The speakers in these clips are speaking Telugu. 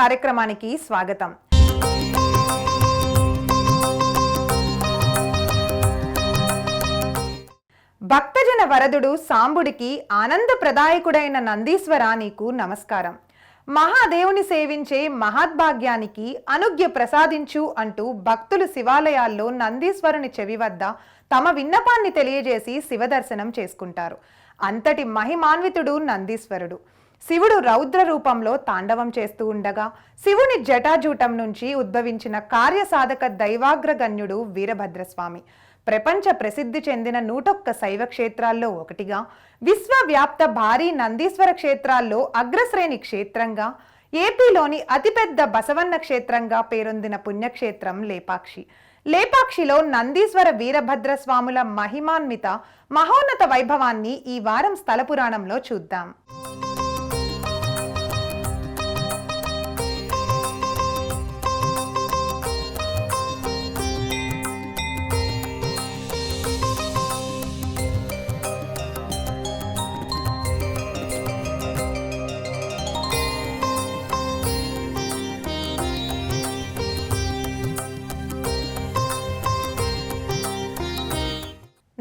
కార్యక్రమానికి స్వాగతం. భక్తజన వరదుడు సాంబుడికి ఆనందప్రదాయకుడైన నందీశ్వర నీకు నమస్కారం. మహాదేవుని సేవించే మహాద్భాగ్యానికి అనుజ్ఞ ప్రసాదించు అంటూ భక్తులు శివాలయాల్లో నందీశ్వరుని చెవి వద్ద తమ విన్నపాన్ని తెలియజేసి శివదర్శనం చేసుకుంటారు. అంతటి మహిమాన్వితుడు నందీశ్వరుడు. శివుడు రౌద్ర రూపంలో తాండవం చేస్తూ ఉండగా శివుని జటాజూటం నుంచి ఉద్భవించిన కార్యసాధక దైవాగ్రగణ్యుడు వీరభద్రస్వామి. ప్రపంచ ప్రసిద్ధి చెందిన నూటొక్క శైవ క్షేత్రాల్లో ఒకటిగా విశ్వవ్యాప్త భారీ నందీశ్వర క్షేత్రాల్లో అగ్రశ్రేణి క్షేత్రంగా ఏపీలోని అతిపెద్ద బసవన్న క్షేత్రంగా పేరొందిన పుణ్యక్షేత్రం లేపాక్షి. లేపాక్షిలో నందీశ్వర వీరభద్ర స్వాముల మహిమాన్విత మహోన్నత వైభవాన్ని ఈ వారం స్థల పురాణంలో చూద్దాం.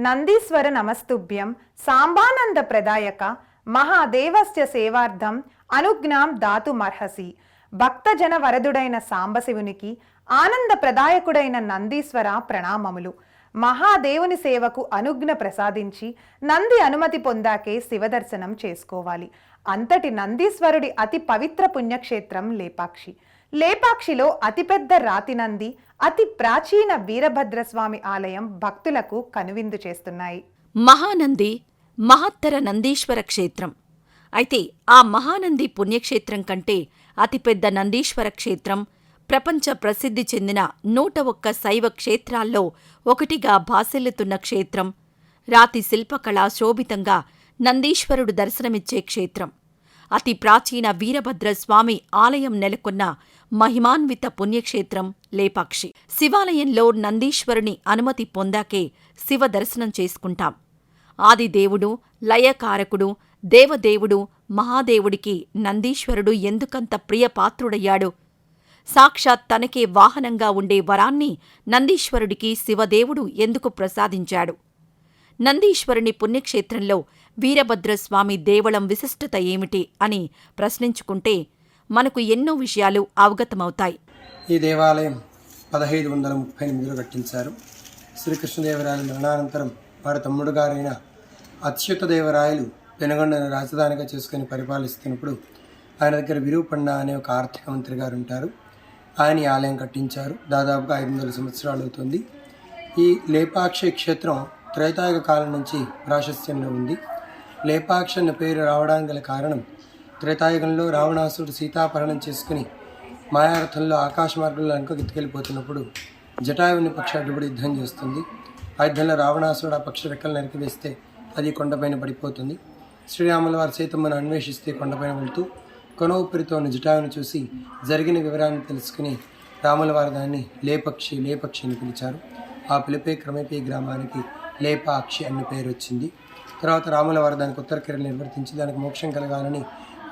నందీశ్వర నమస్తుభ్యం సాంబానంద ప్రదాయక మహాదేవస్య సేవార్థం అనుజ్ఞాం దాతుమర్హసి భక్తజన వరదుడైన సాంబశివునికి ఆనంద ప్రదాయకుడైన నందీశ్వర ప్రణామములు. మహాదేవుని సేవకు అనుజ్ఞ ప్రసాదించి నంది అనుమతి పొందాకే శివదర్శనం చేసుకోవాలి. అంతటి నందీశ్వరుడి అతి పవిత్ర పుణ్యక్షేత్రం లేపాక్షి. లేపాక్షిలో అతిపెద్ద రాతినంది అతి ప్రాచీన వీరభద్రస్వామి ఆలయం భక్తులకు కనువిందు చేస్తున్నాయి. మహానంది మహత్తర నందీశ్వర క్షేత్రం. అయితే ఆ మహానంది పుణ్యక్షేత్రం కంటే అతిపెద్ద నందీశ్వర క్షేత్రం ప్రపంచ ప్రసిద్ధి చెందిన నూట ఒక్క శైవ క్షేత్రాల్లో ఒకటిగా భాసిల్లుతున్న క్షేత్రం. రాతి శిల్పకళా శోభితంగా నందీశ్వరుడు దర్శనమిచ్చే క్షేత్రం. అతి ప్రాచీన వీరభద్ర స్వామి ఆలయం నెలకొన్న మహిమాన్విత పుణ్యక్షేత్రం లేపాక్షి. శివాలయంలో నందీశ్వరుని అనుమతి పొందాకే శివ దర్శనం చేసుకుంటాం. ఆదిదేవుడు లయకారకుడు దేవదేవుడు మహాదేవుడికి నందీశ్వరుడు ఎందుకంత ప్రియపాత్రుడయ్యాడు సాక్షాత్ తనకే వాహనంగా ఉండే వరాన్ని నందీశ్వరుడికి శివదేవుడు ఎందుకు ప్రసాదించాడు? నందీశ్వరుని పుణ్యక్షేత్రంలో వీరభద్రస్వామి దేవళం విశిష్టత ఏమిటి అని ప్రశ్నించుకుంటే మనకు ఎన్నో విషయాలు అవగతమవుతాయి. ఈ దేవాలయం పదహైదు వందల ముప్పై ఎనిమిదిలో కట్టించారు. శ్రీకృష్ణదేవరాయల మరణానంతరం వారి తమ్ముడు గారైన అచ్యుతదేవరాయలు పెనుగొండను రాజధానిగా చేసుకుని పరిపాలిస్తున్నప్పుడు ఆయన దగ్గర విరూపండ అనే ఒక ఆర్థిక మంత్రి గారు ఉంటారు. ఆయన ఈ ఆలయం కట్టించారు. దాదాపుగా ఐదు వందల సంవత్సరాలు అవుతుంది. ఈ లేపాక్షి క్షేత్రం త్రేతాయుగ కాలం నుంచి ప్రాశస్త్యంలో ఉంది. లేపాక్ష అన్న పేరు రావడానికి గల కారణం త్రేతాయుగంలో రావణాసుడు సీతాపహరణం చేసుకుని మాయారథంలో ఆకాశ మార్గంలో వెనుకకు ఎత్తుకెళ్ళిపోతున్నప్పుడు జటాయుని పక్షి అడ్డుపడి యుద్ధం చేస్తుంది. ఆ యుద్ధంలో రావణాసుడు ఆ పక్షి రెక్కలు నరికివేస్తే అది కొండపైన పడిపోతుంది. శ్రీరాముల వారి సీతమ్మను అన్వేషిస్తే కొండపైన వెళ్తూ కొనవుపిరితో ఉన్న జటాయుని చూసి జరిగిన వివరాన్ని తెలుసుకుని రాముల వారు దాన్ని లేపక్షి లేపక్షి అని పిలిచారు. ఆ పిలిపే క్రమేపీ గ్రామానికి లేపాక్షి అన్న పేరు వచ్చింది తర్వాత రాముల వారు దానికి ఉత్తర కిరణ్ నిర్వర్తించి దానికి మోక్షం కలగాలని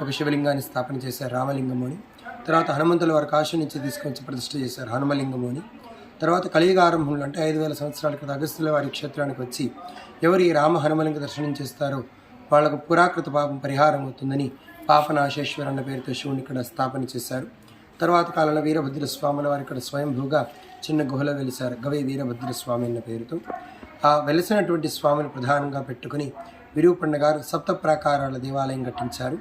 ఒక శివలింగాన్ని స్థాపన చేశారు రామలింగము అని తర్వాత హనుమంతుల వారు కాశీ నుంచి తీసుకొచ్చి ప్రతిష్ఠ చేశారు హనుమలింగము అని తర్వాత కలియుగ ఆరంభంలో అంటే ఐదు వేల సంవత్సరాల క్రితం అగస్తుల వారి క్షేత్రానికి వచ్చి ఎవరు ఈ రామ హనుమలింగ దర్శనం చేస్తారో వాళ్ళకు పురాకృత పాపం పరిహారం అవుతుందని పాపనాశేశ్వర అన్న పేరుతో శివుని ఇక్కడ స్థాపన చేశారు. తర్వాత కాలంలో వీరభద్ర స్వాముల వారు ఇక్కడ స్వయంభూగా చిన్న గుహలో వెలిశారు. గవి వీరభద్ర స్వామి అన్న పేరుతో. ఆ వెలిసినటువంటి స్వామిని ప్రధానంగా పెట్టుకుని విరూపండ గారు సప్త ప్రాకారాల దేవాలయం కట్టించారు.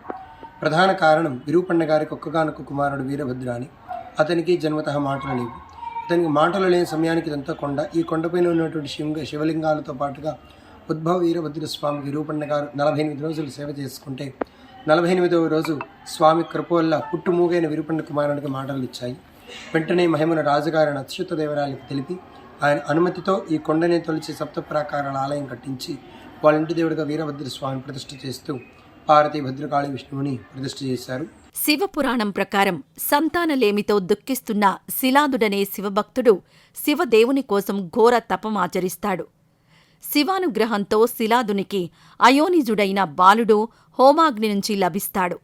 ప్రధాన కారణం విరూపండ గారికి ఒక్కగానొక్క కుమారుడు వీరభద్ర అని అతనికి జన్మతః మాటలు లేవు. అతనికి మాటలు లేని సమయానికి ఇదంతా కొండ ఈ కొండపైన ఉన్నటువంటి శివ శివలింగాలతో పాటుగా ఉద్భవ వీరభద్ర స్వామి విరూపండ గారు నలభై ఎనిమిది రోజులు సేవ చేసుకుంటే నలభై ఎనిమిదవ రోజు స్వామి కృప వల్ల పుట్టుమూగైన విరూపన్న కుమారుడికి మాటలు ఇచ్చాయి. వెంటనే మహిమను రాజుగారిని అచ్యుత దేవరాయలకు తెలిపి ఆయన అనుమతితో ఈ కొండని తొలిచి సప్తప్రాకారాల ఆలయం కట్టించి వాళ్ళ ఇంటి దేవుడిగా వీరభద్ర స్వామిని ప్రతిష్ఠ చేస్తూ పార్వతీ భద్రకాళి విష్ణువుని ప్రతిష్ఠ చేశారు. శివపురాణం ప్రకారం సంతానలేమితో దుఃఖిస్తున్న శిలాదుడనే శివభక్తుడు శివదేవుని కోసం ఘోర తపమాచరిస్తాడు శివానుగ్రహంతో శిలాదునికి అయోనిజుడైన బాలుడు హోమాగ్ని నుంచి లభిస్తాడు.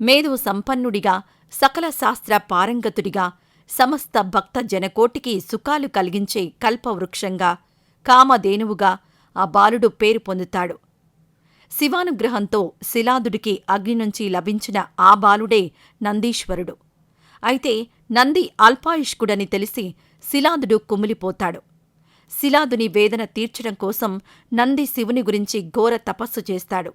మేధో సంపన్నుడిగా సకల శాస్త్ర పారంగతుడిగా సమస్త భక్త జనకోటికి సుఖాలు కలిగించే కల్పవృక్షంగా కామధేనువుగా ఆ బాలుడు పేరు పొందుతాడు. శివానుగ్రహంతో శిలాదుడికి అగ్ని నుంచి లభించిన ఆ బాలుడే నందీశ్వరుడు. అయితే నంది అల్పాయుష్కుడని తెలిసి శిలాదుడు కుమిలిపోతాడు. శిలాదుని వేదన తీర్చడం కోసం నంది శివుని గురించి ఘోర తపస్సు చేస్తాడు.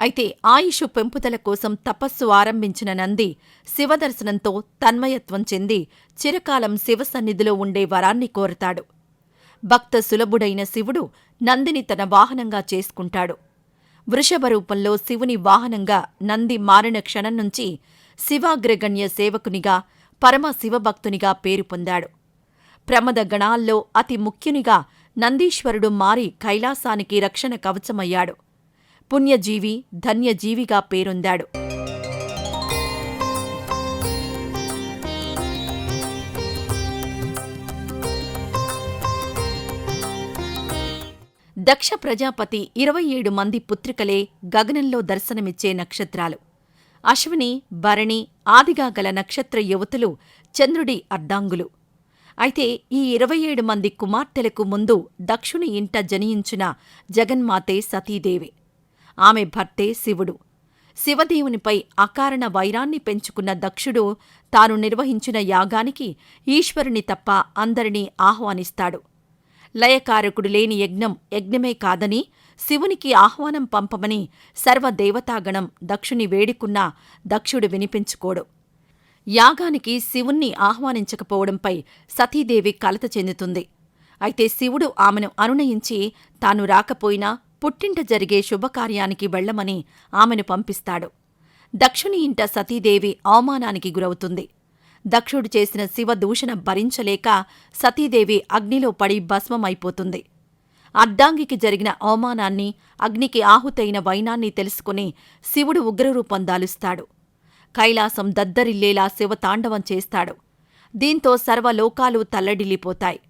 అయితే ఆయుషు పెంపుదల కోసం తపస్సు ఆరంభించిన నంది శివదర్శనంతో తన్మయత్వం చెంది చిరకాలం శివసన్నిధిలో ఉండే వరాన్ని కోరతాడు. భక్త సులభుడైన శివుడు నందిని తన వాహనంగా చేసుకుంటాడు. వృషభ రూపంలో శివుని వాహనంగా నంది మారిన క్షణం నుంచి శివాగ్రగణ్య సేవకునిగా పరమ శివభక్తునిగా పేరు పొందాడు. ప్రమద గణాల్లో అతి ముఖ్యునిగా నందీశ్వరుడు మారి కైలాసానికి రక్షణ కవచమయ్యాడు. పుణ్యజీవి ధన్యజీవిగా పేరొందాడు. దక్ష ప్రజాపతి ఇరవై ఏడు మంది పుత్రికలే గగనంలో దర్శనమిచ్చే నక్షత్రాలు. అశ్విని భరణి ఆదిగా గల నక్షత్ర యువతులు చంద్రుడి అర్ధాంగులు. అయితే ఈ ఇరవై ఏడు మంది కుమార్తెలకు ముందు దక్షుని ఇంట జనియించిన జగన్మాతే సతీదేవి. ఆమె భర్తే శివుడు. శివదేవునిపై అకారణ వైరాన్ని పెంచుకున్న దక్షుడు తాను నిర్వహించిన యాగానికి ఈశ్వరుని తప్ప అందరినీ ఆహ్వానిస్తాడు. లయకారకుడు లేని యజ్ఞం యజ్ఞమే కాదని శివునికి ఆహ్వానం పంపమని సర్వదేవతాగణం దక్షుని వేడుకున్నా దక్షుడు వినిపించుకోడు. యాగానికి శివుణ్ణి ఆహ్వానించకపోవడంపై సతీదేవి కలత చెందుతుంది. అయితే శివుడు ఆమెను అనునయించి తాను రాకపోయినా పుట్టింట జరిగే శుభకార్యానికి వెళ్ళమని ఆమెను పంపిస్తాడు. దక్షుని ఇంట సతీదేవి అవమానానికి గురవుతుంది. దక్షుడు చేసిన శివ దూషణ భరించలేక సతీదేవి అగ్నిలో పడి భస్మమైపోతుంది. అర్ధాంగికి జరిగిన అవమానాన్ని అగ్నికి ఆహుతైన వైనాన్ని తెలుసుకుని శివుడు ఉగ్రరూపం దాలుస్తాడు. కైలాసం దద్దరిల్లేలా శివతాండవం చేస్తాడు. దీంతో సర్వలోకాలు తల్లడిల్లిపోతాయి.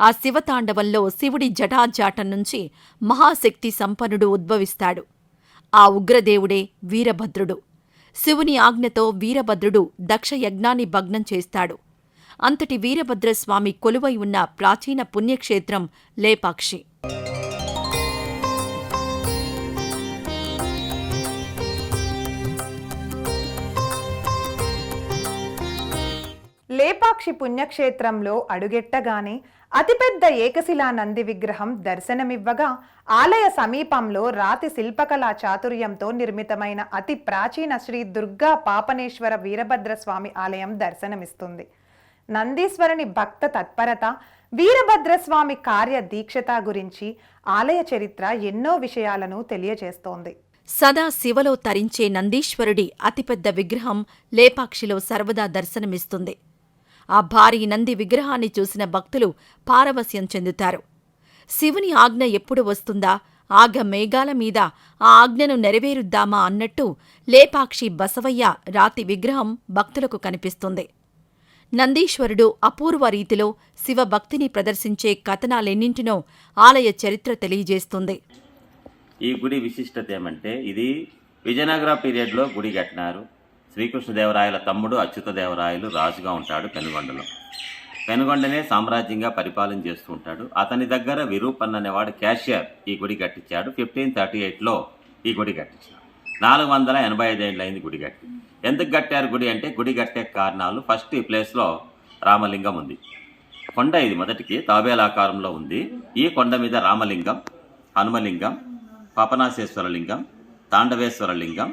ఆ శివతాండవంలో శివుడి జటాజాటం నుంచి మహాశక్తి సంపన్నుడు ఉద్భవిస్తాడు. ఆ ఉగ్రదేవుడే వీరభద్రుడు. శివుని ఆజ్ఞతో వీరభద్రుడు దక్ష యజ్ఞాన్ని భగ్నం చేస్తాడు. అంతటి వీరభద్రస్వామి కొలువై ఉన్న ప్రాచీన పుణ్యక్షేత్రం లేపాక్షి. లేపాక్షి పుణ్యక్షేత్రంలో అడుగెట్టగానే అతిపెద్ద ఏకశిలా నంది విగ్రహం దర్శనమివ్వగా ఆలయ సమీపంలో రాతి శిల్పకళా చాతుర్యంతో నిర్మితమైన అతి ప్రాచీన శ్రీ దుర్గా పాపనేశ్వర వీరభద్రస్వామి ఆలయం దర్శనమిస్తుంది. నందీశ్వరుని భక్త తత్పరత వీరభద్రస్వామి కార్య దీక్షత గురించి ఆలయ చరిత్ర ఎన్నో విషయాలను తెలియజేస్తోంది. సదా శివలో తరించే నందీశ్వరుడి అతిపెద్ద విగ్రహం లేపాక్షిలో సర్వదా దర్శనమిస్తుంది. ఆ భారీ నంది విగ్రహాన్ని చూసిన భక్తులు పారవస్యం చెందుతారు. శివుని ఆజ్ఞ ఎప్పుడు వస్తుందా? ఆగ మేఘాల మీద ఆ ఆజ్ఞను నెరవేరుద్దామా అన్నట్టు లేపాక్షి బసవయ్య రాతి విగ్రహం భక్తులకు కనిపిస్తుంది. నందీశ్వరుడు అపూర్వ రీతిలో శివభక్తిని ప్రదర్శించే కథనాలెన్నింటినో ఆలయ చరిత్ర తెలియజేస్తుంది. ఈ గుడి విశిష్టత ఏమంటే ఇది విజయనగర పీరియడ్లో గుడి కట్టినారు. శ్రీకృష్ణదేవరాయల తమ్ముడు అచ్యుతదేవరాయలు రాజుగా ఉంటాడు పెనుగొండలో. పెనుగొండనే సామ్రాజ్యంగా పరిపాలన చేస్తూ ఉంటాడు. అతని దగ్గర విరూపన్ అనేవాడు క్యాషియర్ ఈ గుడి కట్టించాడు. ఫిఫ్టీన్ థర్టీ ఎయిట్లో ఈ గుడి కట్టించాడు. నాలుగు వందల ఎనభై ఐదు ఏళ్ళు అయింది గుడి కట్టి. ఎందుకు కట్టారు గుడి అంటే గుడి కట్టే కారణాలు ఫస్ట్ ఈ ప్లేస్లో రామలింగం ఉంది. కొండ ఇది మొదటికి తాబేలాకారంలో ఉంది. ఈ కొండ మీద రామలింగం హనుమలింగం పాపనాశేశ్వర లింగం తాండవేశ్వర లింగం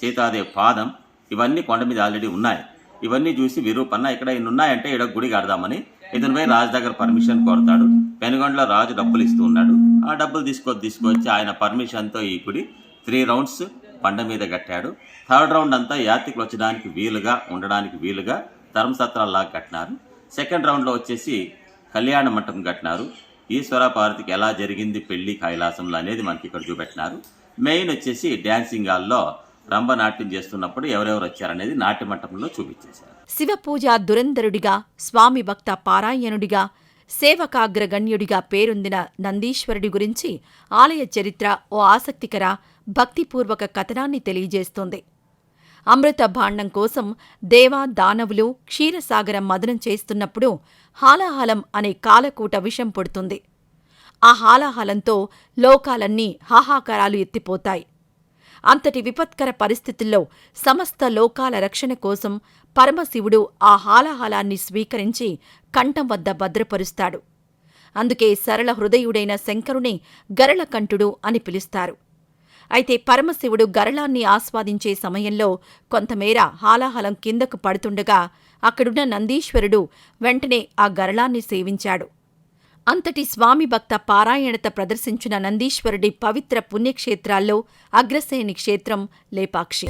సీతాదేవి పాదం ఇవన్నీ కొండ మీద ఆల్రెడీ ఉన్నాయి. ఇవన్నీ చూసి విరూపన్న ఇక్కడ ఇన్ని ఉన్నాయంటే ఇక్కడ గుడి కడదామని ఇతనిపై పోయి రాజు దగ్గర పర్మిషన్ కోరుతాడు. పెనుగొండలో రాజు డబ్బులు ఇస్తూ ఉన్నాడు. ఆ డబ్బులు తీసుకొని తీసుకొచ్చి ఆయన పర్మిషన్తో ఈ గుడి త్రీ రౌండ్స్ పండ మీద కట్టాడు. థర్డ్ రౌండ్ అంతా యాత్రికులు వచ్చడానికి వీలుగా ఉండడానికి వీలుగా ధర్మసత్రాల్లాగా కట్టినారు. సెకండ్ రౌండ్లో వచ్చేసి కళ్యాణ మంటపం కట్టినారు. ఈశ్వర పార్వతికి ఎలా జరిగింది పెళ్ళి కైలాసంలో అనేది మనకి ఇక్కడ చూపెట్టినారు. మెయిన్ వచ్చేసి డ్యాన్సింగ్ హాల్లో రంభ నాట్యం చేస్తున్నప్పుడు ఎవరెవరు వచ్చారనేది నాట్య మంటపంలో చూపించేశారు. శివపూజ దురంధరుడిగా స్వామి భక్త పారాయణుడిగా సేవకాగ్రగణ్యుడిగా పేరొందిన నందీశ్వరుడి గురించి ఆలయ చరిత్ర ఓ ఆసక్తికర భక్తిపూర్వక కథనాన్ని తెలియజేస్తోంది. అమృత భాండం కోసం దేవా దానవులు క్షీరసాగరం మదనం చేస్తున్నప్పుడు హాలాహలం అనే కాలకూట విషం పుడుతుంది. ఆ హాలాహలంతో లోకాలన్నీ హాహాకారాలు ఎత్తిపోతాయి. అంతటి విపత్కర పరిస్థితుల్లో సమస్త లోకాల రక్షణ కోసం పరమశివుడు ఆ హాలాహలాన్ని స్వీకరించి కంఠం వద్ద భద్రపరుస్తాడు. అందుకే సరళ హృదయుడైన శంకరుని గరళకంఠుడు అని పిలుస్తారు. అయితే పరమశివుడు గరళాన్ని ఆస్వాదించే సమయంలో కొంతమేర హాలాహలం కిందకు పడుతుండగా అక్కడున్న నందీశ్వరుడు వెంటనే ఆ గరళాన్ని సేవించాడు. అంతటి స్వామి భక్త పారాయణత ప్రదర్శించిన నందీశ్వరుడి పవిత్ర పుణ్యక్షేత్రాల్లో అగ్రసేని క్షేత్రం లేపాక్షి.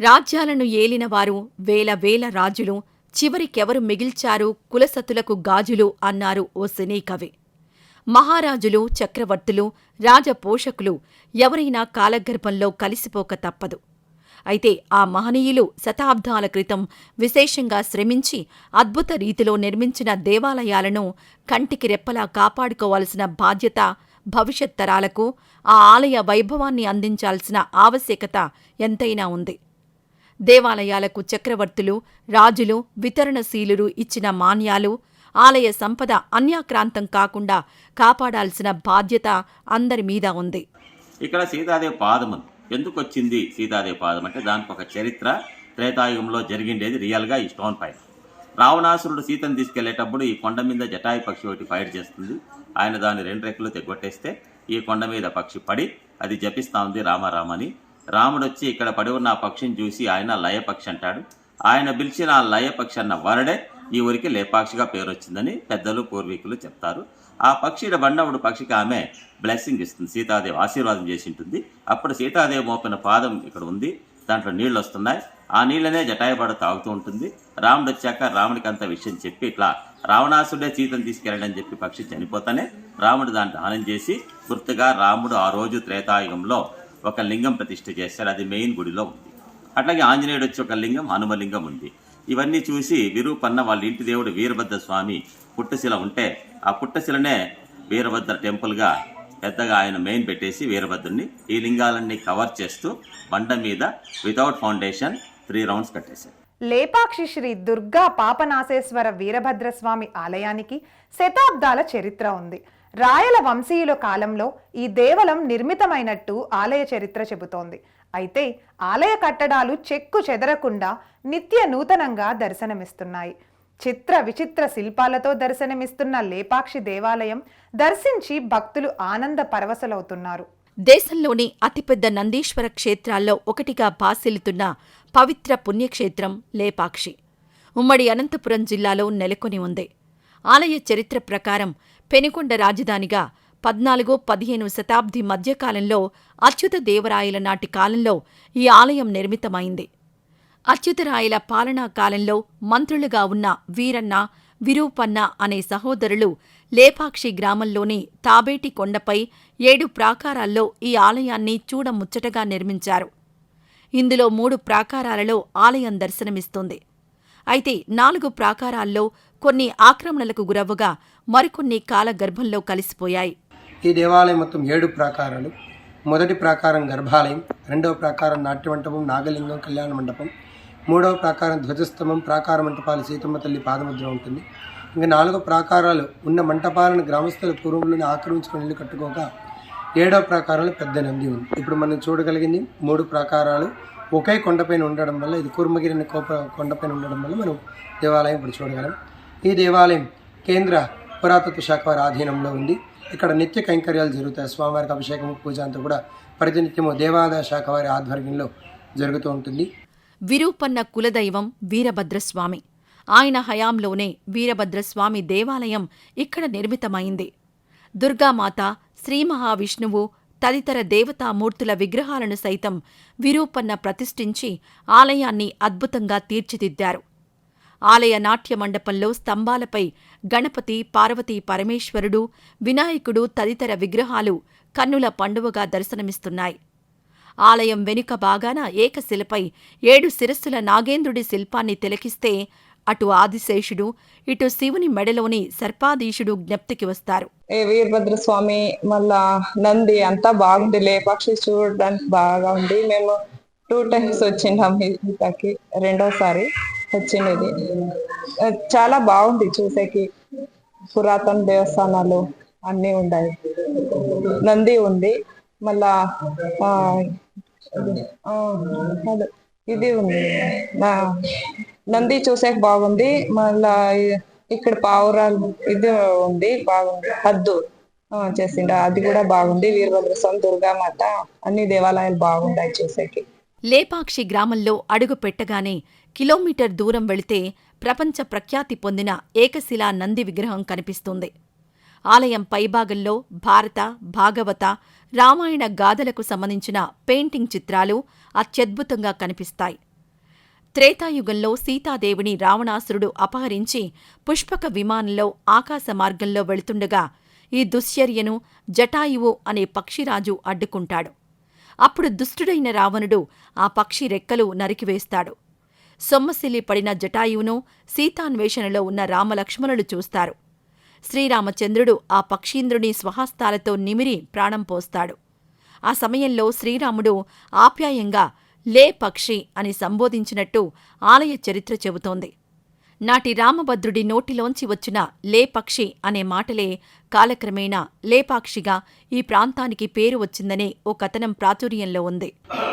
రాజ్యాలను ఏలినవారు వేల వేల రాజులు చివరికెవరు మిగిల్చారు కులసతులకు గాజులు అన్నారు ఓ సినీ కవి. మహారాజులు చక్రవర్తులు రాజపోషకులు ఎవరైనా కాలగర్భంలో కలిసిపోక తప్పదు. అయితే ఆ మహనీయులు శతాబ్దాల క్రితం విశేషంగా శ్రమించి అద్భుత రీతిలో నిర్మించిన దేవాలయాలను కంటికి రెప్పలా కాపాడుకోవాల్సిన బాధ్యత భవిష్యత్ తరాలకు ఆ ఆలయ వైభవాన్ని అందించాల్సిన ఆవశ్యకత ఎంతైనా ఉంది. దేవాలయాలకు చక్రవర్తులు రాజులు వితరణశీలురు ఇచ్చిన మాన్యాలు ఆలయ సంపద అన్యాక్రాంతం కాకుండా కాపాడాల్సిన బాధ్యత అందరి మీద ఉంది. ఇక్కడ సీతాదేవి పాదము ఎందుకు వచ్చింది సీతాదేవి పాదం అంటే దానికి ఒక చరిత్ర త్రేతాయుగంలో జరిగిండేది రియల్గా ఈ స్టోన్ పైన. రావణాసురుడు సీతను తీసుకెళ్ళేటప్పుడు ఈ కొండ మీద జటాయి పక్షి ఒకటి ఫైట్ చేస్తుంది. ఆయన దాని రెండు రెక్కలు తెగొట్టేస్తే ఈ కొండ మీద పక్షి పడి అది జపిస్తా ఉంది రామారామని రాముడు వచ్చి ఇక్కడ పడి ఉన్న ఆ పక్షిని చూసి ఆయన లయపక్షి అంటాడు. ఆయన పిలిచిన ఆ లయపక్షి అన్న వరడే ఈ ఊరికి లేపాక్షిగా పేరు వచ్చిందని పెద్దలు పూర్వీకులు చెప్తారు. ఆ పక్షి బండవుడు పక్షికి ఆమె బ్లెస్సింగ్ ఇస్తుంది సీతాదేవి ఆశీర్వాదం చేసి ఉంటుంది. అప్పుడు సీతాదేవి మోపిన పాదం ఇక్కడ ఉంది దాంట్లో నీళ్ళు వస్తున్నాయి. ఆ నీళ్ళనే జటాయపడ తాగుతూ ఉంటుంది. రాముడు వచ్చాక రాముడికి అంత విషయం చెప్పి ఇట్లా రావణాసుడే సీతను తీసుకెళ్ళడని చెప్పి పక్షి చనిపోతానే రాముడు దాన్ని దానం చేసి గుర్తుగా రాముడు ఆ రోజు త్రేతాయుగంలో ఒక లింగం ప్రతిష్ఠ చేశారు. అది మెయిన్ గుడిలో ఉంది. అట్లాగే ఆంజనేయుడు వచ్చి ఒక లింగం హనుమలింగం ఉంది. ఇవన్నీ చూసి విరూపన్న వాళ్ళ ఇంటి దేవుడు వీరభద్ర స్వామి పుట్టశిల ఉంటే ఆ పుట్టశిలనే వీరభద్ర టెంపుల్గా పెద్దగా ఆయన మెయిన్ పెట్టేసి వీరభద్రుని ఈ లింగాలన్నీ కవర్ చేస్తూ బండ మీద వితౌట్ ఫౌండేషన్ త్రీ రౌండ్స్ కట్టేశారు. లేపాక్షి శ్రీ దుర్గా పాపనాశేశ్వర వీరభద్రస్వామి ఆలయానికి శతాబ్దాల చరిత్ర ఉంది. రాయల వంశీయుల కాలంలో ఈ దేవలం నిర్మితమైనట్టు ఆలయ చరిత్ర చెబుతోంది. అయితే ఆలయ కట్టడాలు చెక్కు చెదరకుండా నిత్య నూతనంగా దర్శనమిస్తున్నాయి. చిత్ర విచిత్ర శిల్పాలతో దర్శనమిస్తున్న లేపాక్షి దేవాలయం దర్శించి భక్తులు ఆనంద పరవశలవుతున్నారు. దేశంలోని అతిపెద్ద నందీశ్వర క్షేత్రాల్లో ఒకటిగా బాసిల్లుతున్న పవిత్ర పుణ్యక్షేత్రం లేపాక్షి. ఉమ్మడి అనంతపురం జిల్లాలో నెలకొని ఉంది. ఆలయ చరిత్ర ప్రకారం పెనుకొండ రాజధానిగా పద్నాలుగో పదిహేను శతాబ్ది మధ్యకాలంలో అచ్యుత దేవరాయల నాటి కాలంలో ఈ ఆలయం నిర్మితమైంది. అచ్యుతరాయల పాలనా కాలంలో మంత్రులుగా ఉన్న వీరన్న విరూపన్న అనే సహోదరులు లేపాక్షి గ్రామంలోని తాబేటి కొండపై ఏడు ప్రాకారాల్లో ఈ ఆలయాన్ని చూడముచ్చటగా నిర్మించారు. ఇందులో మూడు ప్రాకారాలలో ఆలయం దర్శనమిస్తుంది. అయితే నాలుగు ప్రాకారాల్లో కొన్ని ఆక్రమణలకు గురవ్వగా మరికొన్ని కాలగర్భంలో కలిసిపోయాయి. ఈ దేవాలయం మొత్తం ఏడు ప్రాకారాలు. మొదటి ప్రాకారం గర్భాలయం రెండవ ప్రాకారం నాట్య మంటపం నాగలింగం కళ్యాణ మండపం మూడవ ప్రాకారం ధ్వజస్తంభం ప్రాకార మంటపాలు సీతమ్మ తల్లి పాదముద్ర ఉంటుంది. ఇంకా నాలుగో ప్రాకారాలు ఉన్న మంటపాలను గ్రామస్తులు పూర్వంలోనే ఆక్రమించుకొని ఇల్లు కట్టుకోక ఏడవ ప్రాకారంలో పెద్ద నంది ఉంది. ఇప్పుడు మనం చూడగలిగింది మూడు ప్రాకారాలు. ఒకే కొండపైన ఉండడం వల్ల ఇది కూర్మగిరి అనే కోప కొండపైన ఉండడం వల్ల మనం దేవాలయం ఇప్పుడు చూడగలం. ఈ దేవాలయం కేంద్ర పురాతత్వ శాఖ వారి ఆధీనంలో ఉంది. ఇక్కడ నిత్య కైంకర్యాలు జరుగుతాయి. స్వామివారికి అభిషేకం పూజ అంతా కూడా ప్రతినిత్యము దేవాదాయ శాఖ వారి ఆధ్వర్యంలో జరుగుతూ ఉంటుంది. విరూపన్న కులదైవం వీరభద్రస్వామి. ఆయన హయాంలోనే వీరభద్రస్వామి దేవాలయం ఇక్కడ నిర్మితమైంది. దుర్గామాత శ్రీ మహావిష్ణువు తదితర దేవతామూర్తుల విగ్రహాలను సైతం విరూపన్న ప్రతిష్ఠించి ఆలయాన్ని అద్భుతంగా తీర్చిదిద్దారు. ఆలయ నాట్య మండపంలో స్తంభాలపై గణపతి పార్వతీ పరమేశ్వరుడు వినాయకుడు తదితర విగ్రహాలు కన్నుల పండువగా దర్శనమిస్తున్నాయి. ఆలయం వెనుక భాగాన ఏకశిలపై ఏడు శిరస్సుల నాగేంద్రుడి శిల్పాన్ని తిలకిస్తే అటు ఆదిశేషుడు ఇటు శివుని మెడలోని సర్పాధీశుడు జ్ఞప్తికి వస్తారు. ఏ వీరభద్ర స్వామి మళ్ళా నంది అంతా బాగుంది లేపాక్షి చూడడానికి బాగా ఉంది. మేము టూ టైమ్స్ వచ్చిండాం రెండోసారి. వచ్చినది చాలా బాగుంది చూసేకి. పురాతన దేవస్థానాలు అన్నీ ఉన్నాయి. నంది ఉంది. మళ్ళా ఇది ఉంది. నంది చూసేకి బాగుంది. మళ్ళా ఇక్కడ పావురాలు ఇది ఉంది బాగుంది. హద్దు చేసిండు చేసిండ. అది కూడా బాగుంది. వీరభద్రస్వామి దుర్గామాత అన్ని దేవాలయాలు బాగున్నాయి చూసేకి. లేపాక్షి గ్రామంలో అడుగు పెట్టగానే కిలోమీటర్ దూరం వెళితే ప్రపంచ ప్రఖ్యాతి పొందిన ఏకశిలా నంది విగ్రహం కనిపిస్తుంది. ఆలయం పైభాగంలో భారత భాగవత రామాయణ గాథలకు సంబంధించిన పెయింటింగ్ చిత్రాలు అత్యద్భుతంగా కనిపిస్తాయి. త్రేతాయుగంలో సీతాదేవిని రావణాసురుడు అపహరించి పుష్పక విమానంలో ఆకాశ మార్గంలో వెళుతుండగా ఈ దుశ్చర్యను జటాయువు అనే పక్షిరాజు అడ్డుకుంటాడు. అప్పుడు దుష్టుడైన రావణుడు ఆ పక్షి రెక్కలు నరికివేస్తాడు. సొమ్మసిల్లి పడిన జటాయువును సీతాన్వేషణలో ఉన్న రామలక్ష్మణులు చూస్తారు. శ్రీరామచంద్రుడు ఆ పక్షీంద్రుని స్వహస్తాలతో నిమిరి ప్రాణం పోస్తాడు. ఆ సమయంలో శ్రీరాముడు ఆప్యాయంగా లే పక్షి అని సంబోధించినట్టు ఆలయ చరిత్ర చెబుతోంది. నాటి రామభద్రుడి నోటిలోంచి వచ్చిన లేపక్షి అనే మాటలే కాలక్రమేణా లేపాక్షిగా ఈ ప్రాంతానికి పేరు వచ్చిందనే ఓ కథనం ప్రాచుర్యంలో ఉంది.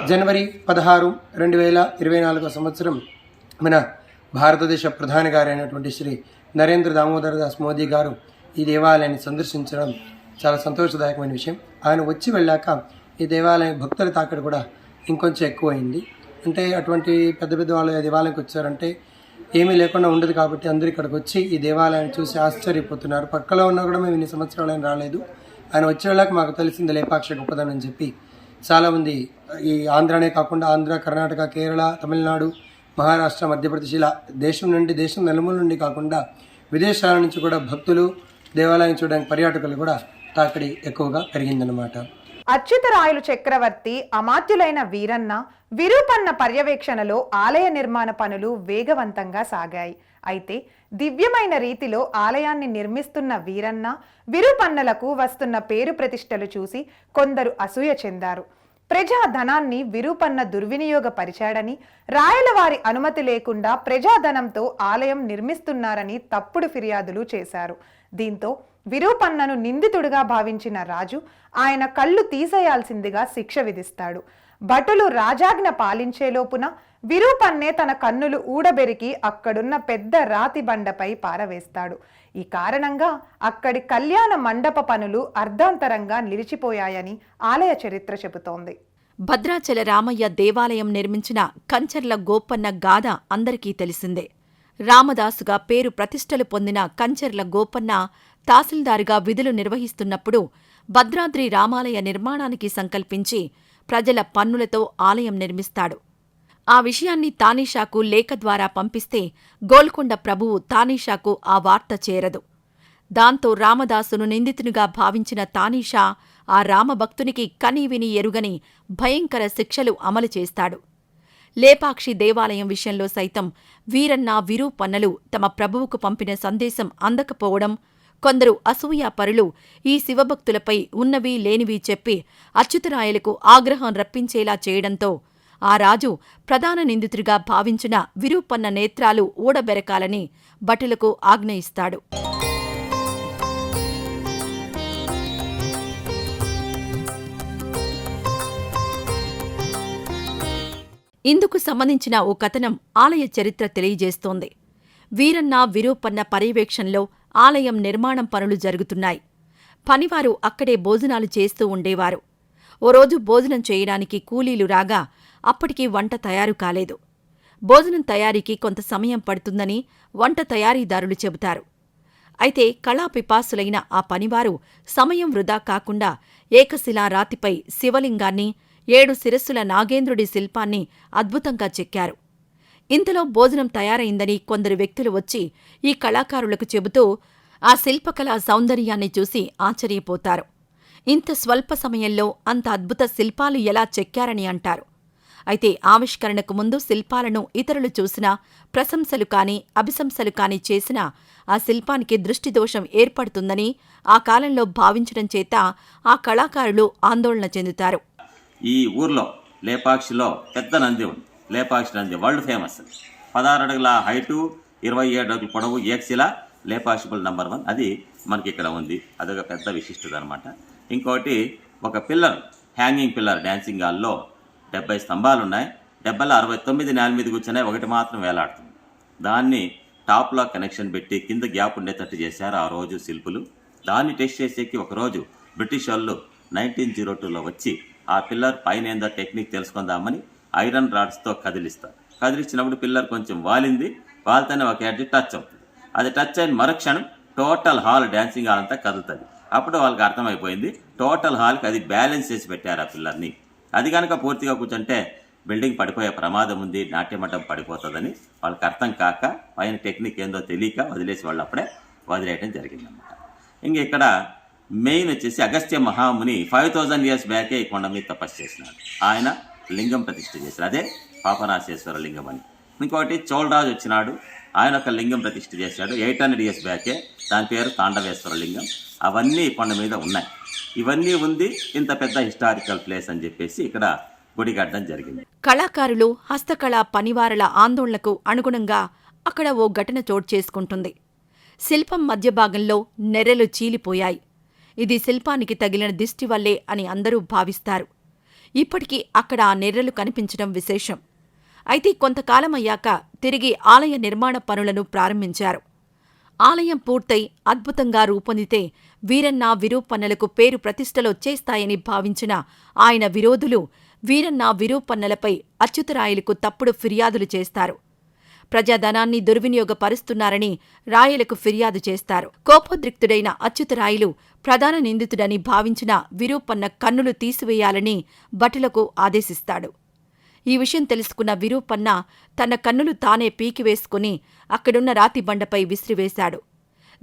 జనవరి పదహారు రెండు వేల ఇరవై నాలుగో సంవత్సరం మన భారతదేశ ప్రధాని గారైనటువంటి శ్రీ నరేంద్ర దామోదర్ దాస్ మోదీ గారు ఈ దేవాలయాన్ని సందర్శించడం చాలా సంతోషదాయకమైన విషయం. ఆయన వచ్చి వెళ్ళాక ఈ దేవాలయం భక్తుల తాకడ కూడా ఇంకొంచెం ఎక్కువైంది. అంటే అటువంటి పెద్ద పెద్ద వాళ్ళు దేవాలయంకి వచ్చారంటే ఏమీ లేకుండా ఉండదు కాబట్టి అందరూ ఇక్కడికి వచ్చి ఈ దేవాలయాన్ని చూసి ఆశ్చర్యపోతున్నారు. పక్కలో ఉన్నా కూడా మేము ఇన్ని సంవత్సరాలు రాలేదు. ఆయన వచ్చే మాకు తెలిసింది లేపాక్ష గొప్పదనని అని చెప్పి. చాలామంది ఈ ఆంధ్రానే కాకుండా ఆంధ్ర కర్ణాటక కేరళ తమిళనాడు మహారాష్ట్ర మధ్యప్రదేశ్ ఇలా దేశం నుండి దేశం నలుమూల నుండి కాకుండా విదేశాల నుంచి కూడా భక్తులు దేవాలయం చూడడానికి పర్యాటకులు కూడా తాకిడి ఎక్కువగా పెరిగిందనమాట అచ్యుతరాయలు చక్రవర్తి అమాత్యులైన వీరన్న విరూపన్న పర్యవేక్షణలో ఆలయ నిర్మాణ పనులు వేగవంతంగా సాగాయి. అయితే దివ్యమైన రీతిలో ఆలయాన్ని నిర్మిస్తున్న వీరన్న విరూపన్నలకు వస్తున్న పేరు ప్రతిష్టలు చూసి కొందరు అసూయ చెందారు. ప్రజాధనాన్ని విరూపన్న దుర్వినియోగపరిచాడని రాయలవారి అనుమతి లేకుండా ప్రజాధనంతో ఆలయం నిర్మిస్తున్నారని తప్పుడు ఫిర్యాదులు చేశారు. దీంతో విరూపన్నను నిందితుడిగా భావించిన రాజు ఆయన కళ్ళు తీసేయాల్సిందిగా శిక్ష విధిస్తాడు. భటులు రాజాజ్ఞ పాలించేలోపున విరూపన్నే తన కన్నులు ఊడబెరికి అక్కడున్న పెద్ద రాతి బండపై పారవేస్తాడు. ఈ కారణంగా అక్కడి కళ్యాణ మండప పనులు అర్ధాంతరంగా నిలిచిపోయాయని ఆలయ చరిత్ర చెబుతోంది. భద్రాచల రామయ్య దేవాలయం నిర్మించిన కంచర్ల గోపన్న గాథ అందరికీ తెలిసిందే. రామదాసుగా పేరు ప్రతిష్టలు పొందిన కంచర్ల గోపన్న తహసీల్దారుగా విధులు నిర్వహిస్తున్నప్పుడు భద్రాద్రి రామాలయ నిర్మాణానికి సంకల్పించి ప్రజల పన్నులతో ఆలయం నిర్మిస్తాడు. ఆ విషయాన్ని తానీషాకు లేఖ ద్వారా పంపిస్తే గోల్కొండ ప్రభువు తానీషాకు ఆ వార్త చేరదు. దాంతో రామదాసును నిందితునిగా భావించిన తానీషా ఆ రామభక్తునికి కనీవిని ఎరుగని భయంకర శిక్షలు అమలు చేస్తాడు. లేపాక్షి దేవాలయం విషయంలో సైతం వీరన్న విరూపన్నలు తమ ప్రభువుకు పంపిన సందేశం అందకపోవడం కొందరు అసూయాపరులు ఈ శివభక్తులపై ఉన్నవి లేనివి చెప్పి అచ్యుతరాయలకు ఆగ్రహం రప్పించేలా చేయడంతో ఆ రాజు ప్రధాన నిందితుడిగా భావించిన విరూపన్న నేత్రాలు ఊడబెరకాలని భటులకు ఆజ్ఞ ఇస్తాడు ఇందుకు సంబంధించిన ఓ కథనం ఆలయ చరిత్ర తెలియజేస్తోంది. వీరన్న విరూపన్న పర్యవేక్షణలో ఆలయం నిర్మాణం పనులు జరుగుతున్నాయి. పనివారు అక్కడే భోజనాలు చేస్తూ ఉండేవారు. ఓ రోజు భోజనం చేయడానికి కూలీలు రాగా అప్పటికి వంట తయారు కాలేదు. భోజనం తయారీకి కొంత సమయం పడుతుందని వంట తయారీదారులు చెబుతారు. అయితే కళాపిపాసులైన ఆ పనివారు సమయం వృధా కాకుండా ఏకశిలా రాతిపై శివలింగాన్ని ఏడు శిరస్సుల నాగేంద్రుడి శిల్పాన్ని అద్భుతంగా చెక్కారు. ఇంతలో భోజనం తయారైందని కొందరు వ్యక్తులు వచ్చి ఈ కళాకారులకు చెబుతూ ఆ శిల్పకళా సౌందర్యాన్ని చూసి ఆశ్చర్యపోతారు. ఇంత స్వల్ప సమయంలో అంత అద్భుత శిల్పాలు ఎలా చెక్కారని అంటారు. అయితే ఆవిష్కరణకు ముందు శిల్పాలను ఇతరులు చూసినా ప్రశంసలు కాని అభిశంసలు కాని చేసినా ఆ శిల్పానికి దృష్టిదోషం ఏర్పడుతుందని ఆ కాలంలో భావించడం చేత ఆ కళాకారులు ఆందోళన చెందుతారు. ఈ ఊర్లో లేపాక్షిలో పెద్ద నంది ఉంది. Lepakshi Nandi world famous. పదహారు అడుగుల హైటు ఇరవై ఏడు అడుగుల పొడవు ఏక్శిల లేపాక్షిబుల్ నంబర్ వన్. అది మనకి ఇక్కడ ఉంది. అదొక పెద్ద విశిష్టత అనమాట ఇంకోటి ఒక పిల్లర్ హ్యాంగింగ్ పిల్లర్ డ్యాన్సింగ్ హాల్లో డెబ్బై స్తంభాలు ఉన్నాయి డెబ్బైలో అరవై తొమ్మిది నేల మీద కూర్చున్నాయి. ఒకటి మాత్రం వేలాడుతుంది. దాన్ని టాప్లో కనెక్షన్ పెట్టి కింద గ్యాప్ ఉండేటట్టు చేశారు ఆ రోజు శిల్పులు. దాన్ని టెస్ట్ చేసేకి ఒకరోజు బ్రిటిష్ వాళ్ళు నైన్టీన్ జీరో టూలో వచ్చి ఆ పిల్లర్ పైన ఏందో టెక్నిక్ తెలుసుకుందామని ఐరన్ రాడ్స్తో కదిలిస్తారు. కదిలిచ్చినప్పుడు పిల్లర్ కొంచెం వాలింది. వాలితేనే ఒక ఎడ్జ్ టచ్ అవుతుంది. అది టచ్ అయిన మరుక్షణం టోటల్ హాల్ డ్యాన్సింగ్ హాల్ అంతా కదులుతుంది. అప్పుడు వాళ్ళకి అర్థమైపోయింది. టోటల్ హాల్కి అది బ్యాలెన్స్ చేసి పెట్టారు ఆ పిల్లర్ని. అది కనుక పూర్తిగా కూర్చుంటే బిల్డింగ్ పడిపోయే ప్రమాదం ఉంది నాట్యమఠం పడిపోతుందని వాళ్ళకి అర్థం కాక పైన టెక్నిక్ ఏందో తెలియక వదిలేసి వాళ్ళు అప్పుడే వదిలేయటం జరిగిందన్నమాట. ఇంక ఇక్కడ మెయిన్ వచ్చేసి అగస్త్య మహాముని ఫైవ్ థౌజండ్ ఇయర్స్ బ్యాకే ఈ కొండ మీద తపస్సు చేసినాడు. ఆయన లింగం ప్రతిష్ఠ చేశారు. అదే పాపనాశేశ్వర లింగం అని. ఇంకోటి చోళరాజు వచ్చినాడు. ఆయన ఒక లింగం ప్రతిష్ఠ చేశాడు. ఎయిట్ హండ్రెడ్ ఇయర్స్ బ్యాకే. దాని పేరు తాండవేశ్వర లింగం. అవన్నీ ఈ కొండ మీద ఉన్నాయి. ఇవన్నీ ఉంది ఇంత పెద్ద హిస్టారికల్ ప్లేస్ అని చెప్పేసి ఇక్కడ గుడి కట్టడం జరిగింది. కళాకారులు హస్తకళ పనివారల ఆందోళనకు అనుగుణంగా అక్కడ ఓ ఘటన చోటు చేసుకుంటుంది. శిల్పం మధ్య భాగంలో నెర్రెలు చీలిపోయాయి. ఇది శిల్పానికి తగిలిన దిష్టి వల్లే అని అందరూ భావిస్తారు. ఇప్పటికీ అక్కడ ఆ నెర్రెలు కనిపించడం విశేషం. అయితే కొంతకాలం అయ్యాక తిరిగి ఆలయ నిర్మాణ పనులను ప్రారంభించారు. ఆలయం పూర్తయి అద్భుతంగా రూపొందితే వీరన్న విరూపన్నలకు పేరు ప్రతిష్టలొచ్చేస్తాయని భావించిన ఆయన విరోధులు వీరన్న విరూపన్నలపై అచ్యుతరాయలకు తప్పుడు ఫిర్యాదులు చేస్తారు. ప్రజాధనాన్ని దుర్వినియోగపరుస్తున్నారని రాయలకు ఫిర్యాదు చేస్తారు. కోపోద్రిక్తుడైన అచ్యుతరాయలు ప్రధాన నిందితుడని భావించిన విరూపన్న కన్నులు తీసివేయాలని భటులకు ఆదేశిస్తాడు. ఈ విషయం తెలుసుకున్న విరూపన్న తన కన్నులు తానే పీకివేసుకుని అక్కడున్న రాతిబండపై విసిరివేశాడు.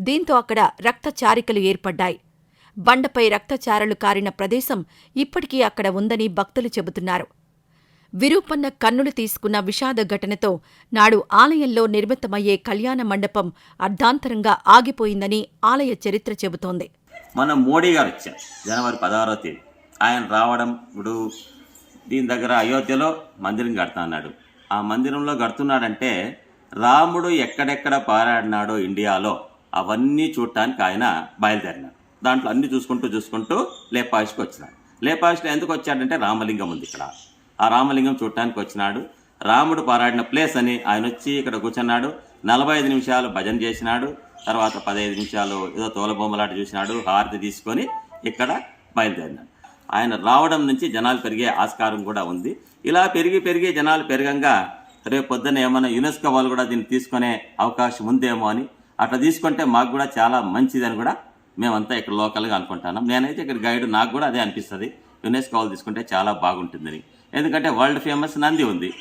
దీంతో అక్కడ రక్తచారికలు ఏర్పడ్డాయి. బండపై రక్తచారలు కారిన ప్రదేశం ఇప్పటికీ అక్కడ ఉందని భక్తులు చెబుతున్నారు. విరూపన్న కన్నులు తీసుకున్న విషాద ఘటనతో నాడు ఆలయంలో నిర్మితమయ్యే కళ్యాణ మండపం అర్ధాంతరంగా ఆగిపోయిందని ఆలయ చరిత్ర చెబుతోంది. మన మోడీ గారు వచ్చారు జనవరి పదహారో తేదీ. ఆయన రావడం ఇప్పుడు దీని దగ్గర అయోధ్యలో మందిరం కడతా అన్నాడు. ఆ మందిరంలో కడుతున్నాడంటే రాముడు ఎక్కడెక్కడ పారాడినాడో ఇండియాలో. అవన్నీ చూడటానికి ఆయన బయలుదేరినాడు. దాంట్లో అన్ని చూసుకుంటూ చూసుకుంటూ లేపాష్కి వచ్చినాడు. లేపాష్లో ఎందుకు వచ్చాడంటే రామలింగం ఉంది ఇక్కడ. ఆ రామలింగం చూడటానికి వచ్చినాడు. రాముడు పారాడిన ప్లేస్ అని ఆయన వచ్చి ఇక్కడ కూర్చున్నాడు. నలభై ఐదు నిమిషాలు భజన చేసినాడు. తర్వాత పదహైదు నిమిషాలు ఏదో తోలబొమ్మలాట చూసినాడు. హారతి తీసుకొని ఇక్కడ బయలుదేరినాడు. ఆయన రావడం నుంచి జనాలు పెరిగే ఆస్కారం కూడా ఉంది. ఇలా పెరిగి పెరిగి జనాలు పెరగంగా రేపు పొద్దున్న ఏమైనా యునెస్కో వాళ్ళు కూడా దీన్ని తీసుకునే అవకాశం ఉందేమో అని అట్లా తీసుకుంటే మాకు కూడా చాలా మంచిదని కూడా మేమంతా ఇక్కడ లోకల్గా అనుకుంటున్నాం. నేనైతే ఇక్కడ గైడ్ నాకు కూడా అదే అనిపిస్తుంది. యునెస్కో వాళ్ళు తీసుకుంటే చాలా బాగుంటుందని. ఎందుకంటే వరల్డ్ ఫేమస్ నంది ఉంది.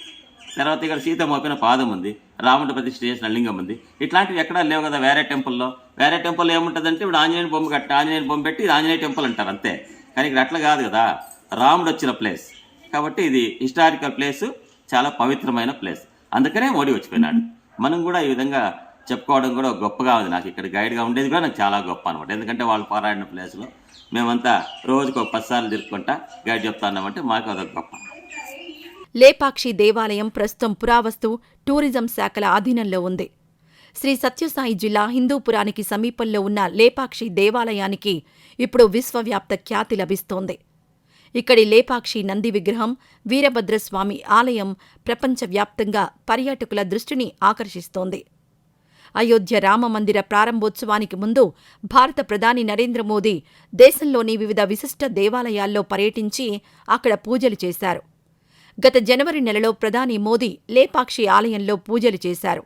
తర్వాత ఇక్కడ సీత మోపిన పాదం ఉంది. రాముడి ప్రతిష్ఠ చేసిన లింగం ఉంది. ఇట్లాంటివి ఎక్కడా లేవు కదా వేరే టెంపుల్లో. వేరే టెంపుల్ ఏముంటుందంటే ఇప్పుడు ఆంజనేయ బొమ్మ కట్టి ఆంజనేయ బొమ్మ పెట్టి ఆంజనేయ టెంపుల్ అంటారు అంతే. కానీ ఇక్కడ అట్లా కాదు కదా. రాముడు వచ్చిన ప్లేస్. కాబట్టి ఇది హిస్టారికల్ ప్లేసు చాలా పవిత్రమైన ప్లేస్. అందుకనే మోడీ వచ్చిపోయినాడు. మనం కూడా ఈ విధంగా చెప్పుకోవడం కూడా గొప్పగా ఉంది. నాకు ఇక్కడ గైడ్గా ఉండేది కూడా నాకు చాలా గొప్ప అనమాట ఎందుకంటే వాళ్ళు పోరాడిన ప్లేస్లో మేమంతా రోజుకు ఒక పది తిరుక్కుంటా గైడ్ చెప్తాన్నామంటే మాకు అదొక గొప్ప. లేపాక్షి దేవాలయం ప్రస్తుతం పురావస్తు టూరిజం శాఖల ఆధీనంలో ఉంది. శ్రీ సత్యసాయి జిల్లా హిందూపురానికి సమీపంలో ఉన్న లేపాక్షి దేవాలయానికి ఇప్పుడు విశ్వవ్యాప్త ఖ్యాతి లభిస్తోంది. ఇక్కడి లేపాక్షి నంది విగ్రహం వీరభద్రస్వామి ఆలయం ప్రపంచవ్యాప్తంగా పర్యాటకుల దృష్టిని ఆకర్షిస్తోంది. అయోధ్య రామమందిర ప్రారంభోత్సవానికి ముందు భారత ప్రధాని నరేంద్ర మోదీ దేశంలోని వివిధ విశిష్ట దేవాలయాల్లో పర్యటించి అక్కడ పూజలు చేశారు. గత జనవరి నెలలో ప్రధాని మోదీ లేపాక్షి ఆలయంలో పూజలు చేశారు.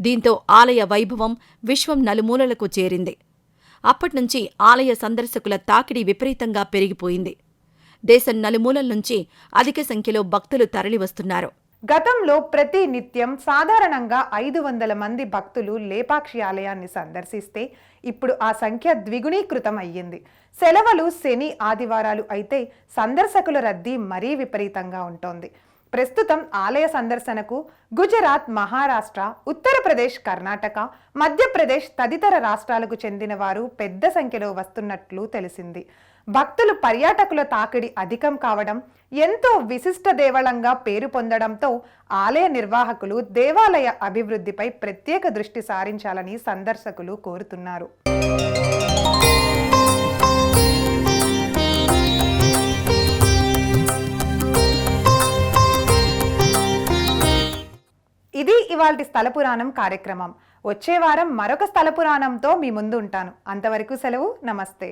దీంతో ఆలయ వైభవం విశ్వం నలుమూలలకు చేరింది. అప్పట్నుంచి ఆలయ సందర్శకుల తాకిడి విపరీతంగా పెరిగిపోయింది. దేశం నలుమూలల నుంచి అధిక సంఖ్యలో భక్తులు తరలివస్తున్నారు. గతంలో ప్రతి నిత్యం సాధారణంగా ఐదు వందల మంది భక్తులు లేపాక్షి ఆలయాన్ని సందర్శిస్తే ఇప్పుడు ఆ సంఖ్య ద్విగుణీకృతం అయ్యింది. సెలవులు శని ఆదివారాలు అయితే సందర్శకుల రద్దీ మరీ విపరీతంగా ఉంటోంది. ప్రస్తుతం ఆలయ సందర్శనకు గుజరాత్ మహారాష్ట్ర ఉత్తరప్రదేశ్ కర్ణాటక మధ్యప్రదేశ్ తదితర రాష్ట్రాలకు చెందిన వారు పెద్ద సంఖ్యలో వస్తున్నట్లు తెలిసింది. భక్తులు పర్యాటకుల తాకిడి అధికం కావడం ఎంతో విశిష్ట దేవళంగా పేరు పొందడంతో ఆలయ నిర్వాహకులు దేవాలయ అభివృద్ధిపై ప్రత్యేక దృష్టి సారించాలని సందర్శకులు కోరుతున్నారు. ఇది ఇవాల్టి స్థల పురాణం కార్యక్రమం. వచ్చే వారం మరొక స్థల పురాణంతో మీ ముందు ఉంటాను. అంతవరకు సెలవు. నమస్తే.